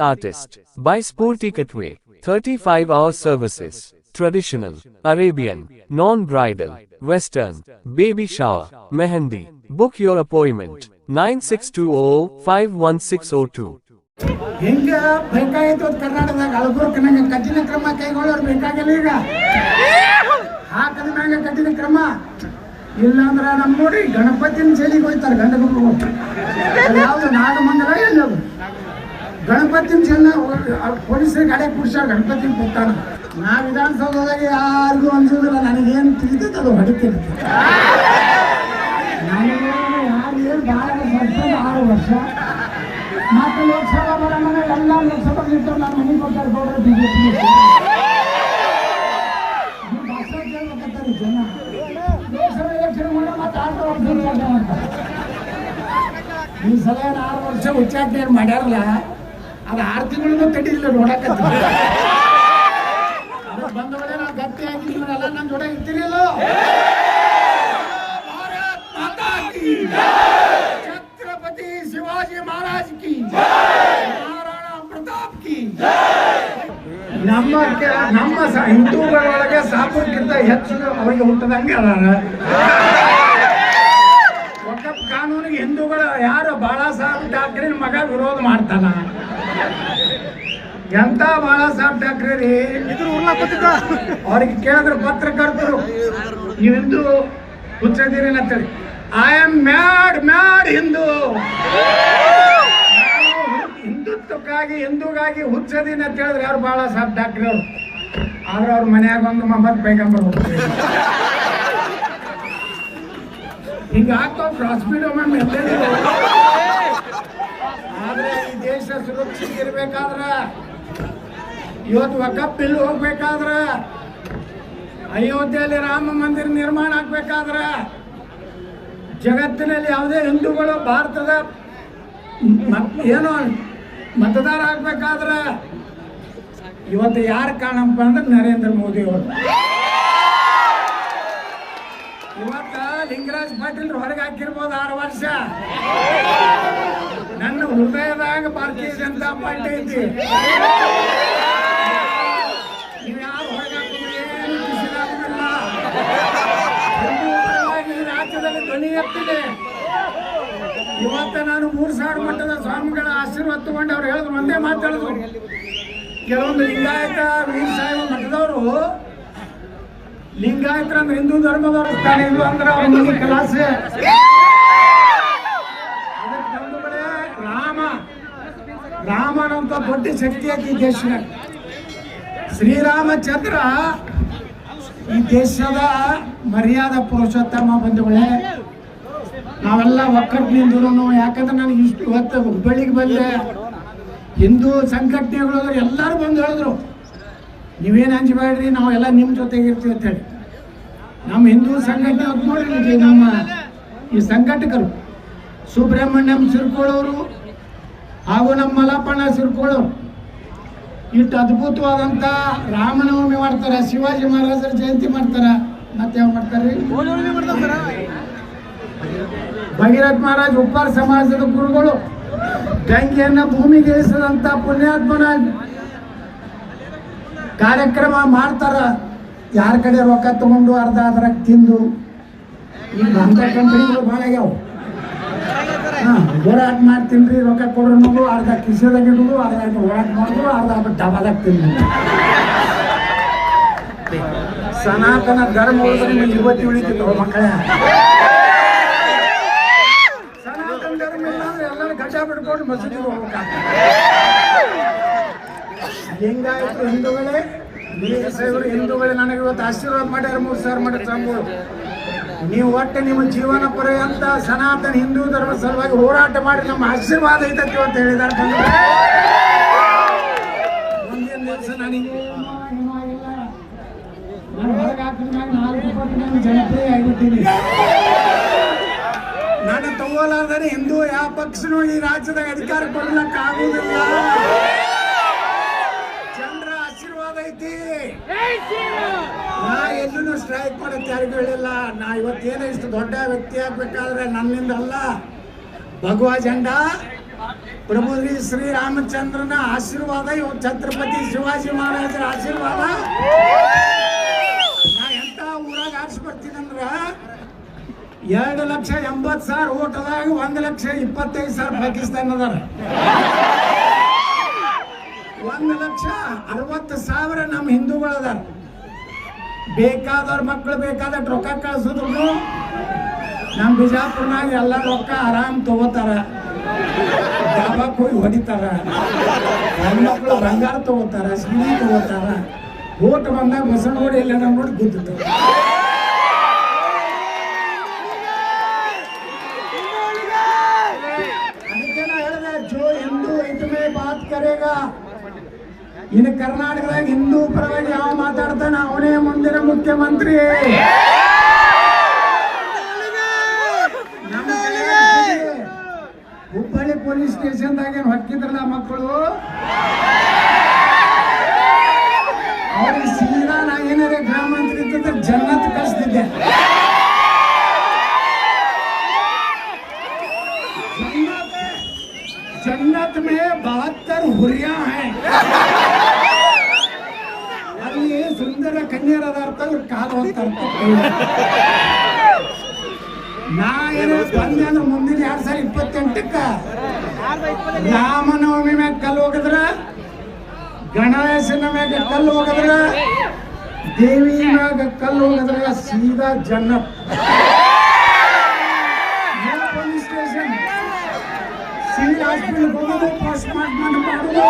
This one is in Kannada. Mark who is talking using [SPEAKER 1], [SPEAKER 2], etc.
[SPEAKER 1] artist. By Spurti Katwe. 35 hour services. Traditional, Arabian, non bridal, Western, baby shower, Mehendi. Book your appointment. 9620 51602.
[SPEAKER 2] ಹಿಂಗ ಬೇಕಾಗಿತ್ತು ಅದ್ ಕರ್ನಾಟಕದಾಗ ಅಳಬುರ್ಕ ನಂಗೆ ಕಠಿಣ ಕ್ರಮ ಕೈಗೊಳ್ಳೋರು ಬೇಕಾಗಿಲ್ಲ ಈಗ ಹಾಕದ ಮ್ಯಾಗ ಕಠಿಣ ಕ್ರಮ ಇಲ್ಲಾಂದ್ರ ನಮ್ ನೋಡಿ ಗಣಪತಿನ ಜೈಲಿಗೆ ಹೋಯ್ತಾರ ಗಂಡ ಮಕ್ಕಳು ಯಾವ್ದು ನಾಗಮಂಗಲ ಎಲ್ಲ ಗಣಪತಿನ ಜೈಲ ಪೊಲೀಸರಿಗೆ ಗಾಡಿ ಕುಡ್ಸಾರ ಗಣಪತಿನ ಕೊಟ್ಟಾನ ನಾ ವಿಧಾನಸೌಧದಾಗ ಯಾರಿಗೂ ಅನ್ಸೋದಿಲ್ಲ, ನನಗೇನು ತಿಳಿತೈತೆ ಅದು ಹೊಡಿತೀನಿ ನನಗೆ ಯಾರು ಏನು ಭಾಳ ವರ್ಷ ಆರು ವರ್ಷ. ಮತ್ತೆ ಲೋಕಸಭಾ ಬರೋಣ ಎಲ್ಲ ಲೋಕಸಭಾ ನಿಂತು ನಾನು ಮನೆ ಕೊಟ್ಟಾರೆ ಗೌಡ್ರು ಬಿಜೆಪಿ ಜನ. ಲೋಕಸಭಾ ಎಲೆಕ್ಷನ್ ಈ ಸಲ ಆರು ವರ್ಷ ಉಚ್ಚಾಟನೆ ಮಾಡ್ಯಾರಲ್ಲ ಅದು ಆರು ತಿಂಗಳಿಗೂ ತಡಿಲಿಲ್ಲ ನೋಡಕ್ಕ ಬಂದವಳೆ ನಾ ಗಟ್ಟಿ ಆಗಿಲ್ಲ ನನ್ನ ಜೊತೆ ಇರ್ತಿರಲ್ಲ ಛತ್ರಪತಿ ಶಿವಾಜಿ ಮಹಾರಾಜ್ ಕಿ ಮಹಾರಾಣಾ ಪ್ರತಾಪ್ ಕಿ ನಮ್ಮ ನಮ್ಮ ಹಿಂದೂಗಳೊಳಗೆ ಸಾಪುರ್ಗಿಂತ ಹೆಚ್ಚು ಅವರಿಗೆ ಹುಟ್ಟದಂಗೆ ಅದಾರ ಬಾಳಾ ಸಾಹೇಬ್ ಠಾಕ್ರೆ ಮಗ ವಿರೋಧ ಮಾಡ್ತಾನ. ಎಂತ ಬಾಳಾ ಸಾಹೇಬ್ ಠಾಕ್ರೆ ರೀ? ಅವ್ರಿಗೆ ಕೇಳಿದ್ರು ಪತ್ರಕರ್ತರು ನೀವು ಹಿಂದೂ ಹುಚ್ಚದಿರಿ ಅಂತೇಳಿ I am mad mad Hindu. ಹಿಂದುತ್ವಕ್ಕಾಗಿ ಹಿಂದೂಗಾಗಿ ಹುಚ್ಚದೀನಿ ಅಂತ ಹೇಳಿದ್ರೆ ಯಾರು ಬಾಳ ಸಾಹೇಬ್ ಠಾಕ್ರೆ ಅವರು? ಆದ್ರೆ ಅವ್ರ ಮನೆಯಾಗ ಒಂದು ಮೊಹಮ್ಮದ್ ಪೈಗಂಬರ್ ಹೋಗ್ತಾರೆ ಹಿಂಗ ಕ್ರಾಸ್ಪೀಡೋ ಮ್ಯಾಮ್ ಎಲ್ಲರಿಗೂ ಆದ್ರೆ ಈ ದೇಶ ಸುರಕ್ಷಿತ ಇರ್ಬೇಕಾದ್ರ ಇವತ್ತು ವಕಫ್ ಇಲ್ಲಿ ಹೋಗ್ಬೇಕಾದ್ರ, ಅಯೋಧ್ಯೆಯಲ್ಲಿ ರಾಮ ಮಂದಿರ ನಿರ್ಮಾಣ ಆಗ್ಬೇಕಾದ್ರ, ಜಗತ್ತಿನಲ್ಲಿ ಯಾವುದೇ ಹಿಂದೂಗಳು ಭಾರತದ ಏನು ಮತದಾರ ಆಗ್ಬೇಕಾದ್ರ, ಇವತ್ತು ಯಾರು ಕಾಣಪ್ಪ ಅಂದ್ರೆ ನರೇಂದ್ರ ಮೋದಿ ಅವರು ಲಿಂಗರಾಜ್ ಪಾಟೀಲ್ ಹೊರಗೆ ಹಾಕಿರ್ಬೋದು ಆರು ವರ್ಷ. ನನ್ನ ಹೃದಯದಾಗ ಭಾರತೀಯ ಜನತಾ ಪಾರ್ಟಿ ಐತಿ. ನೀವು ರಾಜ್ಯದಲ್ಲಿ ಇವತ್ತ ನಾನು ಮೂರು ಸಾವಿರ ಮಟ್ಟದ ಸ್ವಾಮಿಗಳ ಆಶೀರ್ವಾದ ತಗೊಂಡು ಅವ್ರು ಹೇಳಿದ್ರು, ಒಂದೇ ಮಾತಾಡಿದ್ರು ಕೆಲವೊಂದು ಲಿಂಗಾಯತ ವೀರ ಸಾಹೇಬ ಮಠದವರು ಲಿಂಗಾಯತರ ಅಂದ್ರೆ ಹಿಂದೂ ಧರ್ಮದವರು ತಾನೆ ಇದು ಅಂದ್ರೆ ಅವ್ರ ಕಲಾಸೆ. ರಾಮ. ರಾಮನಂತ ದೊಡ್ಡ ಶಕ್ತಿ ಐತಿ ದೇಶನಾಗ ಶ್ರೀರಾಮಚಂದ್ರ ಈ ದೇಶದ ಮರ್ಯಾದೆ ಪುರುಷೋತ್ತಮ ಬಂಧುಗಳೇ ನಾವೆಲ್ಲ ಒಕ್ಕಟ್ಟಿನಿಂದ ಯಾಕಂದ್ರೆ ನನಗೆ ಇಷ್ಟು ಇವತ್ತು ಹುಬ್ಬಳ್ಳಿಗೆ ಬಂದೆ. ಹಿಂದೂ ಸಂಘಟನೆಗಳು ಎಲ್ಲರೂ ಬಂದು ಹೇಳಿದ್ರು, ನೀವೇನು ಹಂಚಬೇಡ್ರಿ ನಾವೆಲ್ಲ ನಿಮ್ಮ ಜೊತೆಗೆ ಇರ್ತೀವಿ ಅಂತ ಹೇಳಿ. ನಮ್ಮ ಹಿಂದೂ ಸಂಘಟನೆ ನೋಡ್ರಿ ನಮ್ಮ ಈ ಸಂಘಟಕರು ಸುಬ್ರಹ್ಮಣ್ಯಂ ಸಿರ್ಕೊಳ್ಳೋರು ಹಾಗೂ ನಮ್ಮ ಮಲಪಣ್ಣ ಸಿರ್ಕೊಳ್ಳೋರು. ಇಷ್ಟು ಅದ್ಭುತವಾದಂಥ ರಾಮನವಮಿ ಮಾಡ್ತಾರೆ, ಶಿವಾಜಿ ಮಹಾರಾಜರ ಜಯಂತಿ ಮಾಡ್ತಾರೆ. ಮತ್ತೆ ಯಾವ ಮಾಡ್ತಾರೆ ಭಗೀರಥ್ ಮಹಾರಾಜ್ ಉಪ್ಪಾರ ಸಮಾಜದ ಗುರುಗಳು. ಗಂಗೆಯನ್ನ ಭೂಮಿಗೆ ಇಳಿಸದಂತ ಪುಣ್ಯಾತ್ಮನ ಕಾರ್ಯಕ್ರಮ ಮಾಡ್ತಾರ. ಯಾರ ಕಡೆ ರೊಕ್ಕ ತಗೊಂಡು ಅರ್ಧ ಅದ್ರ ತಿಂದು? ಈಗ ಭಾಳ ಆಗ್ಯಾವ. ಹಾ, ಹೋರಾಟ ಮಾಡ್ತೀನಿ ರೊಕ್ಕ ಕೊಡ್ರಿ ಅರ್ಧ ಕಿಸೆದಾಗ ಇಡೋದು, ಅರ್ಧ ಹೋರಾಟ ಮಾಡೋದು, ಅರ್ಧ ಡಬಾದಾಗ ತಿಂದು ಸನಾತನ ಧರ್ಮ ಹೋದ್ರೆ ಇವತ್ತು ಉಳಿತಿತ್ತು ಮಕ್ಕಳೇ. ಸನಾತನ ಧರ್ಮ ಎಲ್ಲರೂ ಗಜ ಬಿಡ್ಕೊಂಡು ಮಸೀದಿಗೆ ಹೋಗ್ಬೇಕಾಗ್ತದೆ. ಹೆಂಗಾಯ್ತು ಹಿಂದೂಗಳೇ? ಸಾಹೇಬರು, ಹಿಂದೂಗಳು ನನಗೆ ಇವತ್ತು ಆಶೀರ್ವಾದ ಮಾಡ್ಯಾರ, ಮೂರು ಸಾವಿರ ಮಾಡಿ ಸ್ವಾಮಿಗಳು ನೀವು ಒಟ್ಟು ನಿಮ್ಮ ಜೀವನ ಪರ್ಯಂತ ಸನಾತನ ಹಿಂದೂ ಧರ್ಮ ಸಲುವಾಗಿ ಹೋರಾಟ ಮಾಡಿ ನಮ್ಮ ಆಶೀರ್ವಾದ ಐತಂತ ಅಂತ ಹೇಳಿದಾರೆ. ಮುಂದಿನ ದಿವಸ ನನಗೆ. ನಾನು ತಗೋಲಾರ್ದೇ ಹಿಂದೂ ಯಾವ ಪಕ್ಷನೂ ಈ ರಾಜ್ಯದಾಗ ಅಧಿಕಾರ ಕೊಡ್ಲಕ್ಕ ಆಗುವುದಿಲ್ಲ ಜನರ ಆಶೀರ್ವಾದ ಐತಿ ನಾ ಎಲ್ಲೂ ಸ್ಟ್ರೈಕ್ ಮಾಡಕ್ ಯಾರಿಗೂ ಹೇಳಿಲ್ಲ ನಾ ಇವತ್ತೇನು ಇಷ್ಟು ದೊಡ್ಡ ವ್ಯಕ್ತಿ ಆಗ್ಬೇಕಾದ್ರೆ ನನ್ನಿಂದ ಅಲ್ಲ. ಭಗವ ಜಂಡ, ಪ್ರಭು ಶ್ರೀ ಶ್ರೀರಾಮಚಂದ್ರನ ಆಶೀರ್ವಾದ ಇವತ್ತು ಛತ್ರಪತಿ ಶಿವಾಜಿ ಮಹಾರಾಜರ ಆಶೀರ್ವಾದ. ನಾ ಎಂತ ಊರಾಗ ಆರಿಸ್ಬರ್ತೀನಂದ್ರ ಎರಡು ಲಕ್ಷ ಎಂಬತ್ತು ಸಾವಿರ ಓಟದಾಗ ಒಂದು ಲಕ್ಷ ಇಪ್ಪತ್ತೈದು ಸಾವಿರ ಪಾಕಿಸ್ತಾನ ಅದಾರ. ಒಂದು ಲಕ್ಷ ಅರವತ್ತು ಸಾವಿರ ನಮ್ಮ ಹಿಂದೂಗಳು ಅದಾರ. ಬೇಕಾದವ್ರ ಮಕ್ಕಳು ಬೇಕಾದಷ್ಟು ರೊಕ್ಕ ಕಳ್ಸಿದ್ರು ನಮ್ಮ ಬಿಜಾಪುರ್ನಾಗ ಎಲ್ಲ ರೊಕ್ಕ ಆರಾಮ್ ತಗೋತಾರ. ಡಾಬಾಕ್ ಹೋಗಿ ಹೊಡಿತಾರ. ಹೆಣ್ಮಕ್ಳು ಬಂಗಾರ ತಗೋತಾರ ಸೀರೆ ತಗೋತಾರ. ಓಟ್ ಬಂದಾಗ ಬಸವನಗುಡಿ ಎಲ್ಲ ನಮ್ಮ ನೋಡಿ ಗುದ್ದುತ್ತಾರೆ ಅದಕ್ಕೆ ನಾ ಹೇಳಿದೆ, ಜೋ, ಹಿಂದೂ ಇದ್ಮೇ ಬಾತ್ ಕರೇಗಾ ಇನ್ನು ಕರ್ನಾಟಕದಾಗ ಹಿಂದೂ ಪರವಾಗಿ ಯಾವ ಮಾತಾಡ್ತಾನ ಅವನೇ ಮುಂದಿನ ಮುಖ್ಯಮಂತ್ರಿ. ಹುಬ್ಬಳ್ಳಿ ಪೊಲೀಸ್ ಸ್ಟೇಷನ್ದಾಗ ಏನು ಹೊಕ್ಕಿದ್ರಲ್ಲ ಮಕ್ಕಳು? ಜೂನಿಯರ್ ಅದ ಅರ್ಥ ಇವ್ರ ಕಾಲು ಹೋಗ್ತಾರೆ ನಾ ಏನೋ ಬಂದೆ ಅಂದ್ರೆ ಮುಂದಿನ ಎರಡ್ ಸಾವಿರ ಇಪ್ಪತ್ತೆಂಟಕ್ಕ ರಾಮನವಮಿ ಮ್ಯಾಗ ಕಲ್ಲು ಹೋಗದ್ರ, ಗಣೇಶನ ಮ್ಯಾಗ ಕಲ್ಲು ಹೋಗದ್ರ ದೇವಿ ಮ್ಯಾಗ ಕಲ್ಲು ಹೋಗದ್ರ ಸೀದಾ ಜನ ಪೊಲೀಸ್ ಸ್ಟೇಷನ್, ಸಿವಿಲ್ ಹಾಸ್ಪಿಟಲ್ ಹೋಗೋದು ಪೋಸ್ಟ್ ಮಾರ್ಟ್ ಮಾಡುದು.